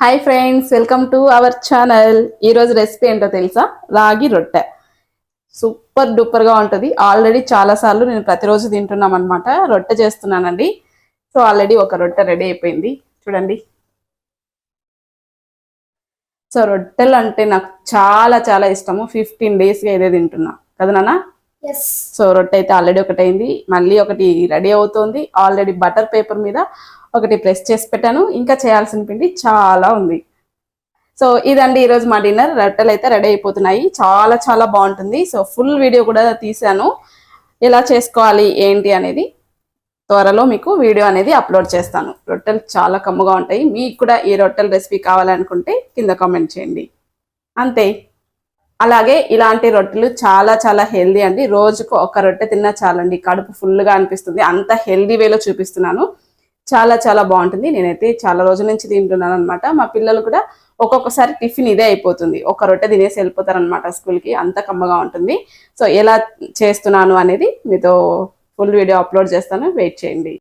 Hi friends welcome to our channel ఈరోజు recipe ఏంటో తెలుసా? రాగి రొట్టె. సూపర్ డూపర్గా ఉంటుంది. ఆల్రెడీ చాలాసార్లు నేను ప్రతిరోజు తింటున్నాం అనమాట రొట్టె చేస్తున్నానండి. సో ఆల్రెడీ ఒక రొట్టె రెడీ అయిపోయింది. చూడండి. సో రొట్టెలు అంటే నాకు చాలా చాలా ఇష్టము. ఫిఫ్టీన్ డేస్గా ఇదే తింటున్నా. కదా నాన్న? సో రొట్టె అయితే ఆల్రెడీ ఒకటైంది. మళ్ళీ ఒకటి రెడీ అవుతోంది. ఆల్రెడీ బటర్ పేపర్ మీద ఒకటి ప్రెస్ చేసి పెట్టాను. ఇంకా చేయాల్సిన పిండి చాలా ఉంది. సో ఇదండి ఈరోజు మా డిన్నర్ రొట్టెలు అయితే రెడీ అయిపోతున్నాయి. చాలా చాలా బాగుంటుంది. సో ఫుల్ వీడియో కూడా తీసాను ఎలా చేసుకోవాలి ఏంటి అనేది త్వరలో మీకు వీడియో అనేది అప్లోడ్ చేస్తాను. రొట్టెలు చాలా కమ్ముగా ఉంటాయి. మీకు కూడా ఈ రొట్టెల రెసిపీ కావాలనుకుంటే కింద కామెంట్ చేయండి. అంతే. అలాగే ఇలాంటి రొట్టెలు చాలా చాలా హెల్దీ అండి. రోజుకు ఒక రొట్టె తిన్నా చాలండి. కడుపు ఫుల్గా అనిపిస్తుంది. అంత హెల్దీ వేలో చూపిస్తున్నాను. చాలా చాలా బాగుంటుంది. నేనైతే చాలా రోజుల నుంచి తింటున్నాను అనమాట మా పిల్లలు కూడా ఒక్కొక్కసారి టిఫిన్ ఇదే అయిపోతుంది. ఒక రొట్టె తినేసి వెళ్ళిపోతారనమాట స్కూల్కి. అంత కమ్మగా ఉంటుంది. సో ఎలా చేస్తున్నాను అనేది మీతో ఫుల్ వీడియో అప్లోడ్ చేస్తాను. వెయిట్ చేయండి.